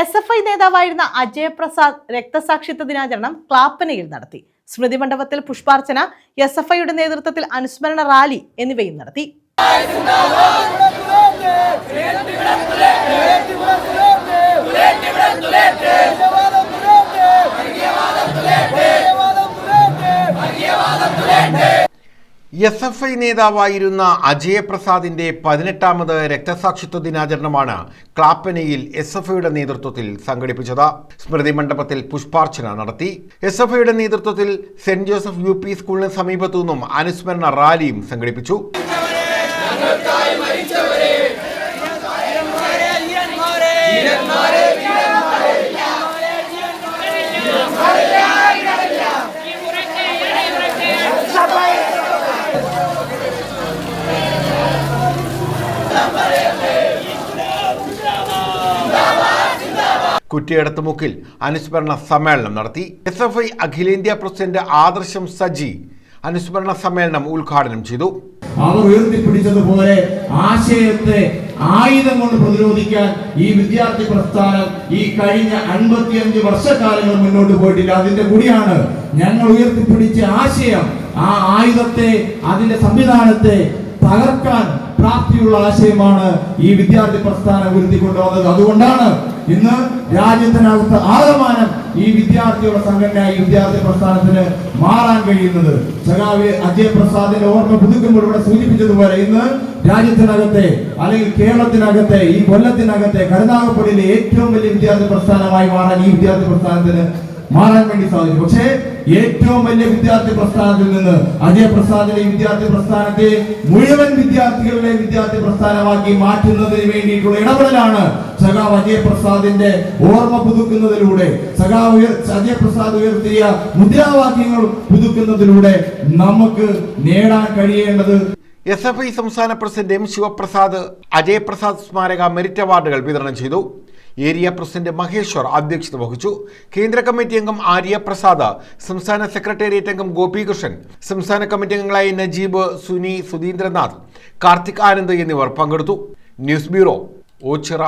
S F I നേതാവായിരുന്ന അജയ് പ്രസാദ് രക്തസാക്ഷിത്വ ദിനാചരണം ക്ലാപ്പനയിൽ നടത്തി. സ്മൃതി മണ്ഡപത്തിൽ പുഷ്പാർച്ചന എസ് എഫ് ഐയുടെ നേതൃത്വത്തിൽ അനുസ്മരണ റാലി എന്നിവയും നടത്തി. എസ് എഫ് ഐ നേതാവായിരുന്ന അജയപ്രസാദിന്റെ പതിനെട്ടാമത് രക്തസാക്ഷിത്വ ദിനാചരണമാണ് ക്ലാപ്പനയിൽ എസ് എഫ് ഐയുടെ നേതൃത്വത്തിൽ സംഘടിപ്പിച്ചത്. സ്മൃതി മണ്ഡപത്തിൽ പുഷ്പാർച്ചന നടത്തി. എസ് എഫ് ഐയുടെ നേതൃത്വത്തിൽ സെന്റ് ജോസഫ് യു പി സ്കൂളിന് സമീപത്തു നിന്നും അനുസ്മരണ റാലിയും സംഘടിപ്പിച്ചു. കുറ്റിയടത്ത് മുക്കിൽ അനുസ്മരണ സമ്മേളനം നടത്തി. എസ് എഫ് ഐ അഖിലേന്ത്യാ പ്രസിഡന്റ് ആദർശം സജി അനുസ്മരണ സമ്മേളനം ഉദ്ഘാടനം ചെയ്തു. അവർ ഉയർത്തിപ്പിടിച്ചതുപോലെ ആശയത്തെ ആയുധം കൊണ്ട് പ്രതിരോധിക്കാൻ ഈ വിദ്യാർത്ഥി പ്രസ്ഥാനം ഈ കഴിഞ്ഞ അൻപത്തിയഞ്ച് വർഷക്കാലങ്ങൾ മുന്നോട്ട് പോയിട്ടില്ല. അതിന്റെ കൂടിയാണ് ഞങ്ങൾ ഉയർത്തിപ്പിടിച്ച ആശയം. ആ ആയുധത്തെ അതിന്റെ സംവിധാനത്തെ തകർക്കാൻ പ്രാപ്തിയുള്ള ആശയമാണ് ഈ വിദ്യാർത്ഥി പ്രസ്ഥാനം ഉയർത്തിക്കൊണ്ടുവന്നത് അതുകൊണ്ടാണ് ഇന്ന് രാജ്യത്തിനകത്ത് ആകമാനം ഈ വിദ്യാർത്ഥിയുടെ സംഘടന ഈ വിദ്യാർത്ഥി പ്രസ്ഥാനത്തിന് മാറാൻ കഴിയുന്നത്. സഖാവ് അജയ് പ്രസാദിന്റെ ഓർമ്മ പുതുക്കുമ്പോൾ ഇവിടെ സൂചിപ്പിച്ചതുപോലെ ഇന്ന് രാജ്യത്തിനകത്തെ അല്ലെങ്കിൽ കേരളത്തിനകത്തെ ഈ കൊല്ലത്തിനകത്തെ കരുനാഗപ്പള്ളിയിലെ ഏറ്റവും വലിയ വിദ്യാർത്ഥി പ്രസ്ഥാനമായി മാറാൻ ഈ വിദ്യാർത്ഥി പ്രസ്ഥാനത്തിന് മാറാൻ വേണ്ടി സാധിച്ചു പക്ഷേ ഏറ്റവും വലിയ വിദ്യാർത്ഥി പ്രസ്ഥാനത്തിൽ നിന്ന് അജയ പ്രസാദിന്റെ വിദ്യാർത്ഥി പ്രസ്ഥാനത്തെ മുഴുവൻ വിദ്യാർത്ഥികളുടെ വിദ്യാർത്ഥി പ്രസ്ഥാനമാക്കി മാറ്റുന്നതിന് വേണ്ടിയിട്ടുള്ള ഇടപെടലാണ് സഖാവ് അജയ പ്രസാദിന്റെ ഓർമ്മ പുതുക്കുന്നതിലൂടെ സഖാവ് അജയ പ്രസാദ് ഉയർത്തിയ മുദ്രാവാക്യങ്ങൾ പുതുക്കുന്നതിലൂടെ നമുക്ക് നേടാൻ കഴിയേണ്ടത് എസ് എഫ് ഐ സംസ്ഥാന പ്രസിഡന്റ് എം ശിവപ്രസാദ് അജയ് പ്രസാദ് സ്മാരക മെറിറ്റ് അവാർഡുകൾ വിതരണം ചെയ്തു. ഏരിയ പ്രസിഡന്റ് മഹേശ്വർ അധ്യക്ഷത വഹിച്ചു. കേന്ദ്ര കമ്മിറ്റി അംഗം ആര്യ പ്രസാദ് സംസ്ഥാന സെക്രട്ടേറിയറ്റ് അംഗം ഗോപികൃഷ്ണൻ സംസ്ഥാന കമ്മിറ്റി അംഗങ്ങളായ നജീബ് സുനി സുധീന്ദ്രനാഥ് കാർത്തിക് ആനന്ദ് എന്നിവർ പങ്കെടുത്തു. News bureau Ochira.